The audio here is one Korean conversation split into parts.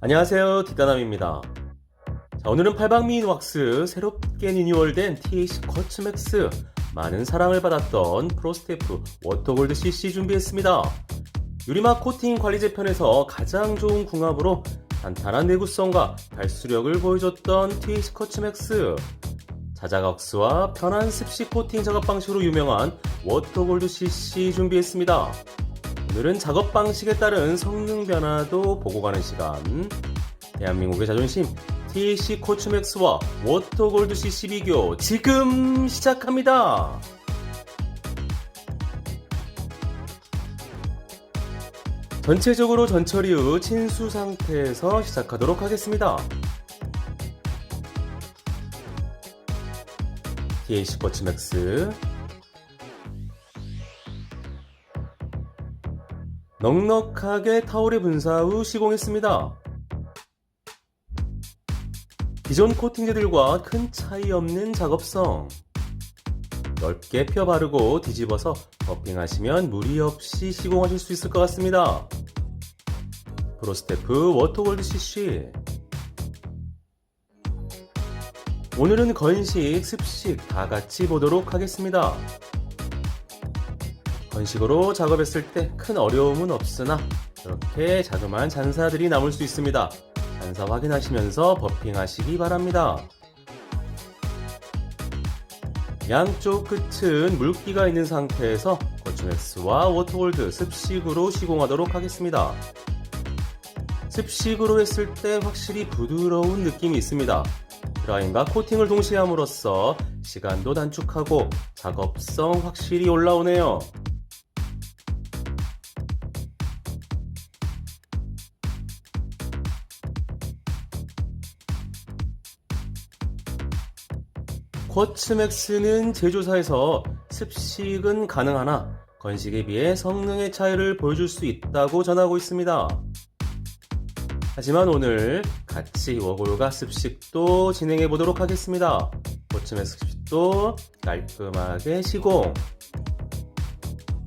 안녕하세요. 뒷다남입니다. 자, 오늘은 팔방미인 왁스 새롭게 리뉴얼된 TAC 커츠맥스 많은 사랑을 받았던 프로스테프 워터골드 CC 준비했습니다. 유리막 코팅 관리제 편에서 가장 좋은 궁합으로 단단한 내구성과 발수력을 보여줬던 TAC 커츠맥스 자작왁스와 편한 습식 코팅 작업 방식으로 유명한 워터골드 CC 준비했습니다 오늘은 작업 방식에 따른 성능 변화도 보고 가는 시간. 대한민국의 자존심 TAC 코츠맥스와 워터골드 CC 비교 지금 시작합니다. 전체적으로 전처리 후 친수 상태에서 시작하도록 하겠습니다. TAC 코츠맥스 넉넉하게 타올에 분사 후 시공했습니다. 기존 코팅제들과 큰 차이 없는 작업성. 넓게 펴 바르고 뒤집어서 버핑하시면 무리 없이 시공하실 수 있을 것 같습니다. 프로스테프 워터골드 CC. 오늘은 건식, 습식 다 같이 보도록 하겠습니다. 건식으로 작업했을 때 큰 어려움은 없으나 이렇게 자그마한 잔사들이 남을 수 있습니다. 잔사 확인하시면서 버핑하시기 바랍니다. 양쪽 끝은 물기가 있는 상태에서 거추맥스와 워터골드 습식으로 시공하도록 하겠습니다. 습식으로 했을 때 확실히 부드러운 느낌이 있습니다. 드라잉과 코팅을 동시에 함으로써 시간도 단축하고 작업성 확실히 올라오네요. 쿼츠맥스는 제조사에서 습식은 가능하나 건식에 비해 성능의 차이를 보여줄 수 있다고 전하고 있습니다. 하지만 오늘 같이 워골과 습식도 진행해 보도록 하겠습니다. 쿼츠맥스 습식도 깔끔하게 시공.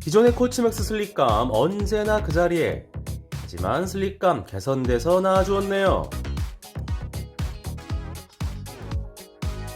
기존의 쿼츠맥스 슬립감 언제나 그 자리에 하지만 슬립감 개선돼서 나아주었네요.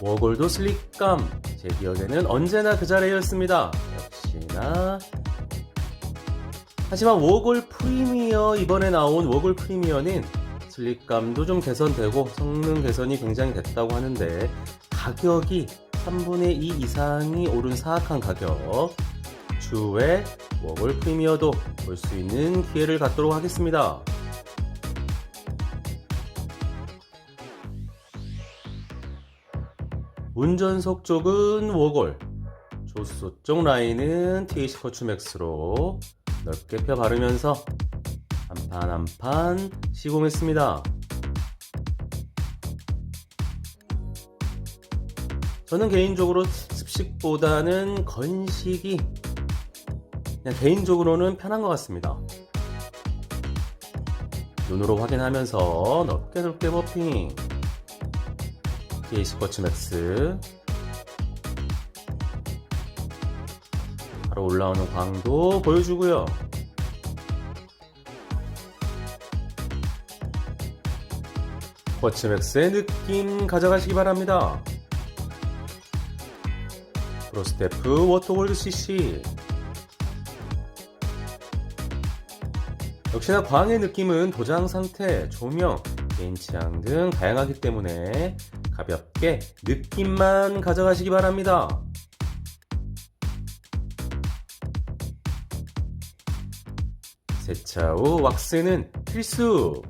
워골도 슬립감 제 기억에는 언제나 그 자리였습니다. 역시나 하지만 워골 프리미어 이번에 나온 워골 프리미어는 슬립감도 좀 개선되고 성능 개선이 굉장히 됐다고 하는데 가격이 3분의 2 이상이 오른 사악한 가격 추후에 워골 프리미어도 볼 수 있는 기회를 갖도록 하겠습니다. 운전석 쪽은 워골, 조수 쪽 라인은 TAC 커츠맥스로 넓게 펴 바르면서 한판한판 시공했습니다. 저는 개인적으로 습식보다는 건식이 그냥 개인적으로는 편한 것 같습니다. 눈으로 확인하면서 넓게 넓게 버핑 TAC 커츠맥스 바로 올라오는 광도 보여주고요. 커츠맥스의 느낌 가져가시기 바랍니다. 프로스테프 워터골드 CC 역시나 광의 느낌은 도장 상태, 조명, 개인 취향 등 다양하기 때문에 가볍게 느낌만 가져가시기 바랍니다. 세차 후 왁스는 필수!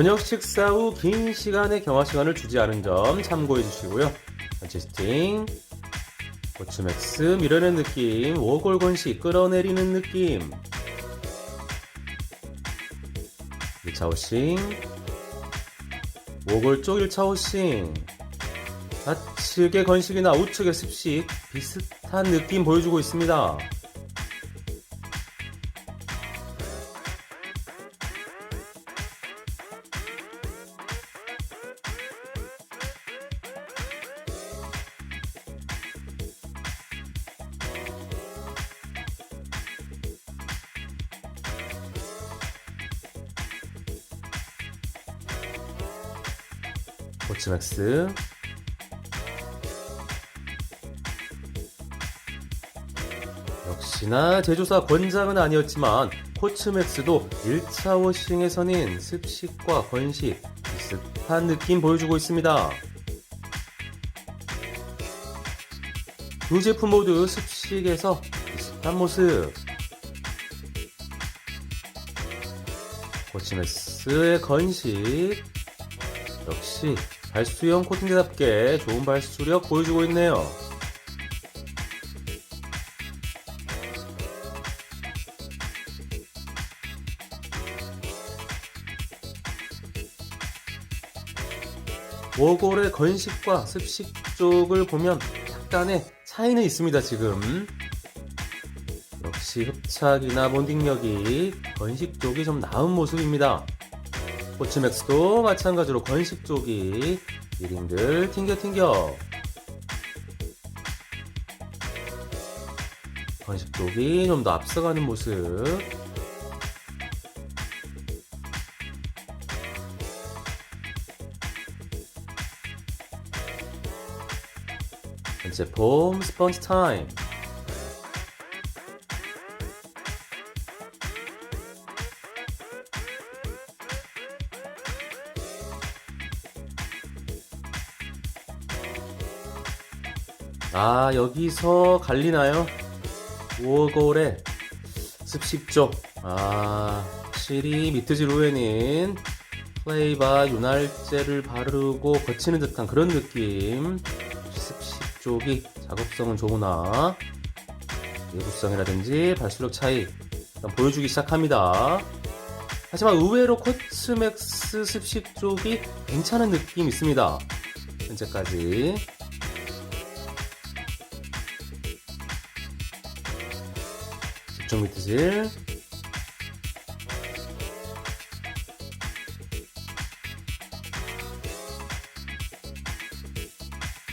저녁 식사 후 긴 시간의 경화 시간을 주지 않은 점 참고해 주시고요. 전체스팅, 고추맥스 밀어낸 느낌, 워골건식 끌어내리는 느낌, 1차 호싱 모골 쪽 1차 호싱 좌측의 건식이나 우측의 습식 비슷한 느낌 보여주고 있습니다. 코치맥스 역시나 제조사 권장은 아니었지만 코츠맥스도 1차 워싱에서는 습식과 건식 비슷한 느낌 보여주고 있습니다. 두 제품 모두 습식에서 비슷한 모습. 코치맥스의 건식 역시 발수형 코팅제답게 좋은 발수력 보여주고 있네요. 워골의 건식과 습식 쪽을 보면 약간의 차이는 있습니다, 지금. 역시 흡착이나 본딩력이 건식 쪽이 좀 나은 모습입니다. 코치맥스도 마찬가지로 건식 쪽이 리딩들 튕겨 튕겨. 건식 쪽이 좀 더 앞서가는 모습. 폼 스펀지 타임 아 여기서 갈리나요? 오골의 습식조 아 확실히 미트지루에는 플레이바 윤활제를 바르고 거치는 듯한 그런 느낌. 습식 쪽이 작업성은 좋으나 내구성이라든지 발수력 차이 보여주기 시작합니다. 하지만 의외로 코츠맥스 습식 쪽이 괜찮은 느낌 있습니다. 현재까지 집중 미트질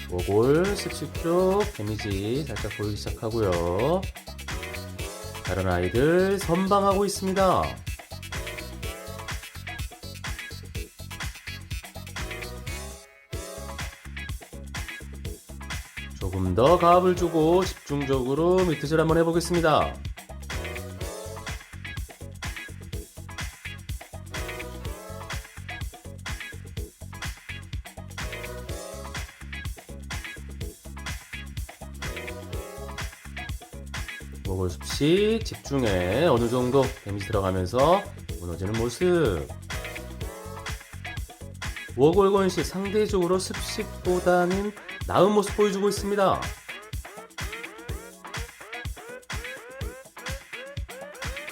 모골 습식 쪽 데미지 살짝 보이기 시작하고요. 다른 아이들 선방하고 있습니다. 조금 더 가압을 주고 집중적으로 미트질 한번 해보겠습니다 습식 집중해 어느 정도 데미지 들어가면서 무너지는 모습. 워골 건식 상대적으로 습식보다는 나은 모습 보여주고 있습니다.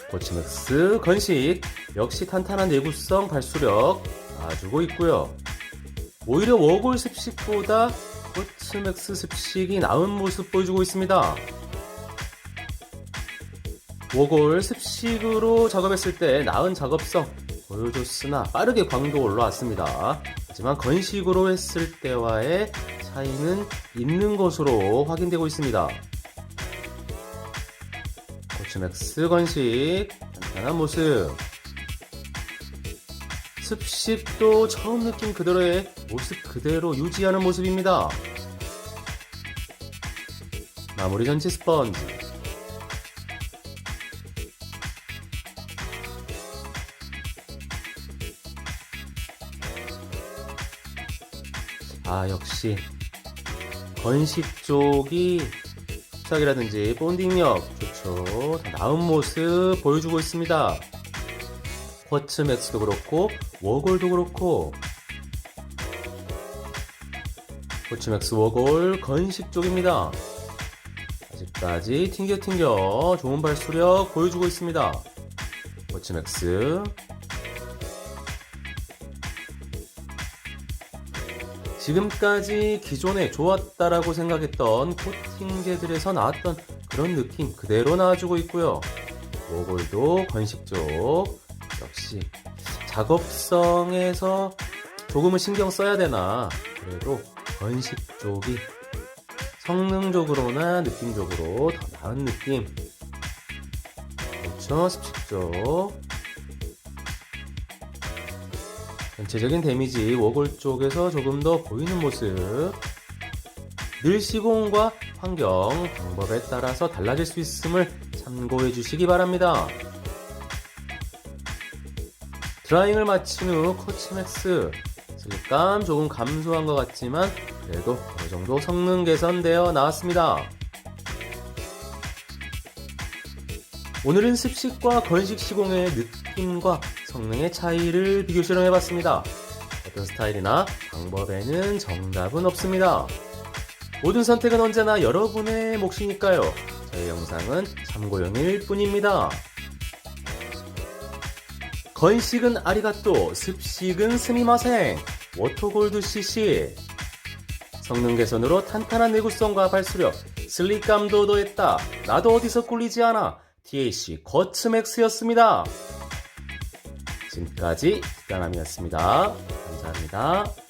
코치맥스 건식 역시 탄탄한 내구성 발수력 봐주고 있고요. 오히려 워골 습식보다 코치맥스 습식이 나은 모습 보여주고 있습니다. 워골 습식으로 작업했을 때 나은 작업성 보여줬으나 빠르게 광도 올라왔습니다. 하지만 건식으로 했을 때와의 차이는 있는 것으로 확인되고 있습니다. 코치맥스 건식 간단한 모습 습식도 처음 느낌 그대로의 모습 그대로 유지하는 모습입니다. 마무리 전체 스펀지 아 역시. 건식 쪽이 흡착이라든지 본딩력 좋죠. 다 나은 모습 보여주고 있습니다. 쿼츠맥스도 그렇고 워골도 그렇고. 쿼츠맥스 워골 건식 쪽입니다. 아직까지 튕겨 튕겨 좋은 발수력 보여주고 있습니다. 쿼츠맥스 지금까지 기존에 좋았다라고 생각했던 코팅제들에서 나왔던 그런 느낌 그대로 나와주고 있고요. 모골도 건식 쪽. 역시 작업성에서 조금은 신경 써야 되나. 그래도 건식 쪽이 성능적으로나 느낌적으로 더 나은 느낌. 그렇죠? 습식 쪽 전체적인 데미지 워골 쪽에서 조금 더 보이는 모습. 늘 시공과 환경, 방법에 따라서 달라질 수 있음을 참고해 주시기 바랍니다. 드라잉을 마친 후 코치맥스 질감 조금 감소한 것 같지만 그래도 어느 정도 성능 개선되어 나왔습니다. 오늘은 습식과 건식 시공의 느 낌과 성능의 차이를 비교 실험해봤습니다. 어떤 스타일이나 방법에는 정답은 없습니다. 모든 선택은 언제나 여러분의 몫이니까요. 저희 영상은 참고용일 뿐입니다. 건식은 아리가또, 습식은 스미마생, 워터골드 CC. 성능 개선으로 탄탄한 내구성과 발수력, 슬릭감도 더했다. 나도 어디서 꿀리지 않아. TAC 거츠맥스였습니다. 지금까지 뒷단함이었습니다. 감사합니다.